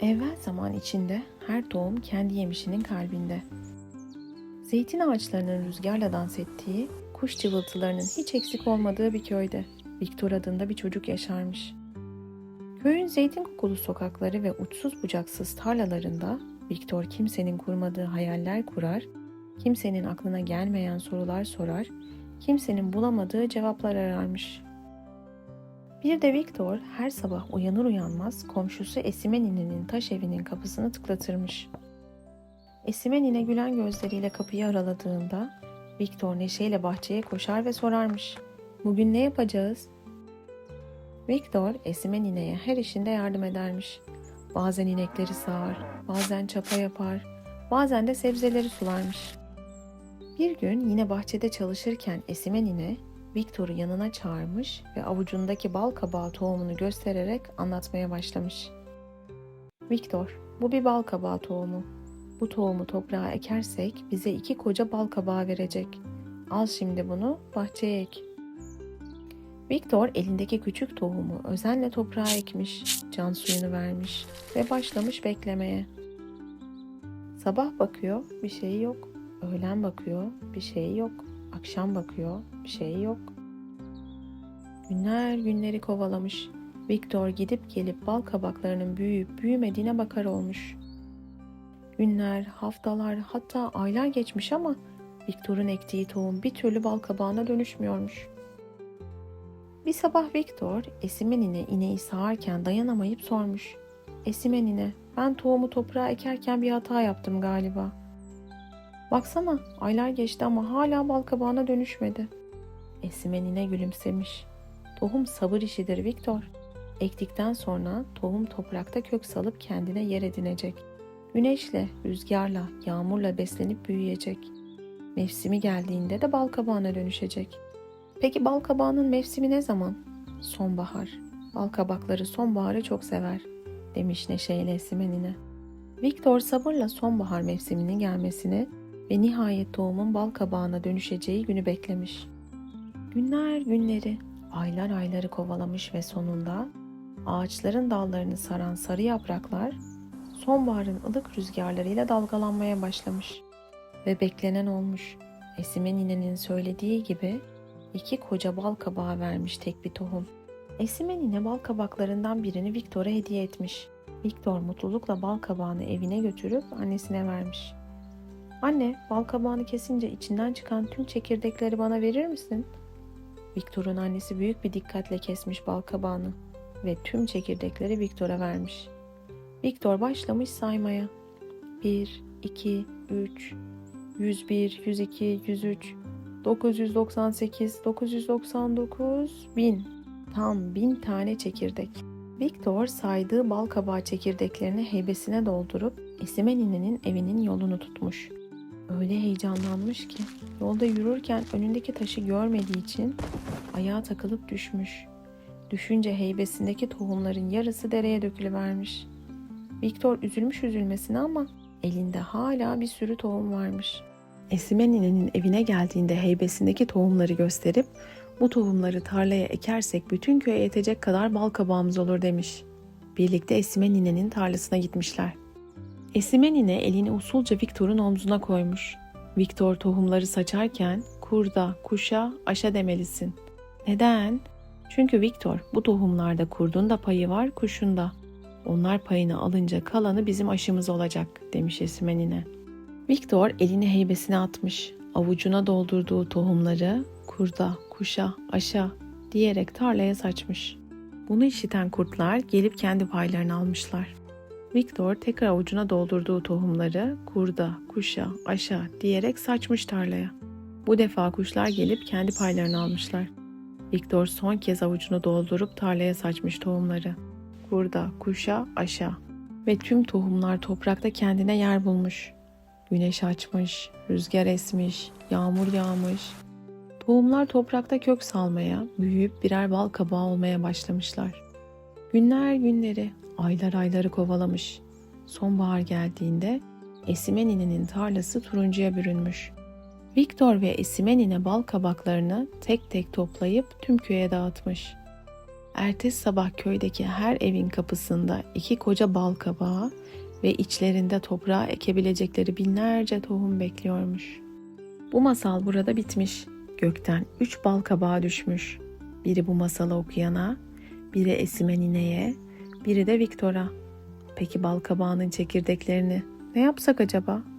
Evvel zaman içinde her tohum kendi yemişinin kalbinde. Zeytin ağaçlarının rüzgarla dans ettiği, kuş cıvıltılarının hiç eksik olmadığı bir köyde Viktor adında bir çocuk yaşarmış. Köyün zeytin kokulu sokakları ve uçsuz bucaksız tarlalarında Viktor kimsenin kurmadığı hayaller kurar, kimsenin aklına gelmeyen sorular sorar, kimsenin bulamadığı cevaplar ararmış. Bir de Viktor her sabah uyanır uyanmaz komşusu Esime ninenin taş evinin kapısını tıklatırmış. Esime nine gülen gözleriyle kapıyı araladığında Viktor neşeyle bahçeye koşar ve sorarmış. Bugün ne yapacağız? Viktor Esime nineye her işinde yardım edermiş. Bazen inekleri sağar, bazen çapa yapar, bazen de sebzeleri sularmış. Bir gün yine bahçede çalışırken Esime nine Viktor'u yanına çağırmış ve avucundaki bal kabağı tohumunu göstererek anlatmaya başlamış. Viktor, bu bir bal kabağı tohumu. Bu tohumu toprağa ekersek bize iki koca bal kabağı verecek. Al şimdi bunu bahçeye ek. Viktor elindeki küçük tohumu özenle toprağa ekmiş, can suyunu vermiş ve başlamış beklemeye. Sabah bakıyor, bir şey yok. Öğlen bakıyor, bir şey yok. Akşam bakıyor, bir şey yok. Günler günleri kovalamış. Viktor gidip gelip bal kabaklarının büyüyüp büyümediğine bakar olmuş. Günler, haftalar hatta aylar geçmiş ama Viktor'un ektiği tohum bir türlü bal kabağına dönüşmüyormuş. Bir sabah Viktor Esime nine ineği sağarken dayanamayıp sormuş. Esime nine ben tohumu toprağa ekerken bir hata yaptım galiba. Baksana aylar geçti ama hala bal kabağına dönüşmedi. Esime nine gülümsemiş. Tohum sabır işidir Viktor. Ektikten sonra tohum toprakta kök salıp kendine yer edinecek. Güneşle, rüzgarla, yağmurla beslenip büyüyecek. Mevsimi geldiğinde de bal kabağına dönüşecek. Peki bal kabağının mevsimi ne zaman? Sonbahar. Bal kabakları sonbaharı çok sever, demiş neşeyle Esimenine. Viktor sabırla sonbahar mevsiminin gelmesini ve nihayet tohumun bal kabağına dönüşeceği günü beklemiş. Günler günleri, aylar ayları kovalamış ve sonunda ağaçların dallarını saran sarı yapraklar sonbaharın ılık rüzgarlarıyla dalgalanmaya başlamış ve beklenen olmuş. Esime ninenin söylediği gibi iki koca bal kabağı vermiş tek bir tohum. Esime nine bal kabaklarından birini Viktor'a hediye etmiş. Viktor mutlulukla bal kabağını evine götürüp annesine vermiş. Anne, bal kabağını kesince içinden çıkan tüm çekirdekleri bana verir misin? Viktor'un annesi büyük bir dikkatle kesmiş bal kabağını ve tüm çekirdekleri Viktor'a vermiş. Viktor başlamış saymaya. 1, 2, 3, 101, 102, 103, 998, 999, 1000. Tam bin tane çekirdek. Viktor saydığı bal kabağı çekirdeklerini heybesine doldurup Esime ninenin evinin yolunu tutmuş. Öyle heyecanlanmış ki yolda yürürken önündeki taşı görmediği için ayağa takılıp düşmüş. Düşünce heybesindeki tohumların yarısı dereye dökülüvermiş. Viktor üzülmüş üzülmesine ama elinde hala bir sürü tohum varmış. Esime ninenin evine geldiğinde heybesindeki tohumları gösterip bu tohumları tarlaya ekersek bütün köye yetecek kadar bal kabağımız olur demiş. Birlikte Esime ninenin tarlasına gitmişler. Esime nine elini usulca Viktor'un omzuna koymuş. Viktor tohumları saçarken kurda, kuşa, aşa demelisin. Neden? Çünkü Viktor bu tohumlarda kurdun da payı var, kuşun da. Onlar payını alınca kalanı bizim aşımız olacak demiş Esime nine. Viktor elini heybesine atmış. Avucuna doldurduğu tohumları kurda, kuşa, aşa diyerek tarlaya saçmış. Bunu işiten kurtlar gelip kendi paylarını almışlar. Viktor tekrar avucuna doldurduğu tohumları kurda, kuşa, aşa diyerek saçmış tarlaya. Bu defa kuşlar gelip kendi paylarını almışlar. Viktor son kez avucunu doldurup tarlaya saçmış tohumları. Kurda, kuşa, aşa ve tüm tohumlar toprakta kendine yer bulmuş. Güneş açmış, rüzgar esmiş, yağmur yağmış. Tohumlar toprakta kök salmaya, büyüyüp birer bal kabağı olmaya başlamışlar. Günler günleri, aylar ayları kovalamış. Sonbahar geldiğinde Esime ninenin tarlası turuncuya bürünmüş. Viktor ve Esime nine bal kabaklarını tek tek toplayıp tüm köye dağıtmış. Ertesi sabah köydeki her evin kapısında iki koca bal kabağı ve içlerinde toprağa ekebilecekleri binlerce tohum bekliyormuş. Bu masal burada bitmiş. Gökten üç bal kabağı düşmüş. Biri bu masalı okuyana, biri Esime nineye, biri de Viktor'a. Peki bal kabağının çekirdeklerini ne yapsak acaba?''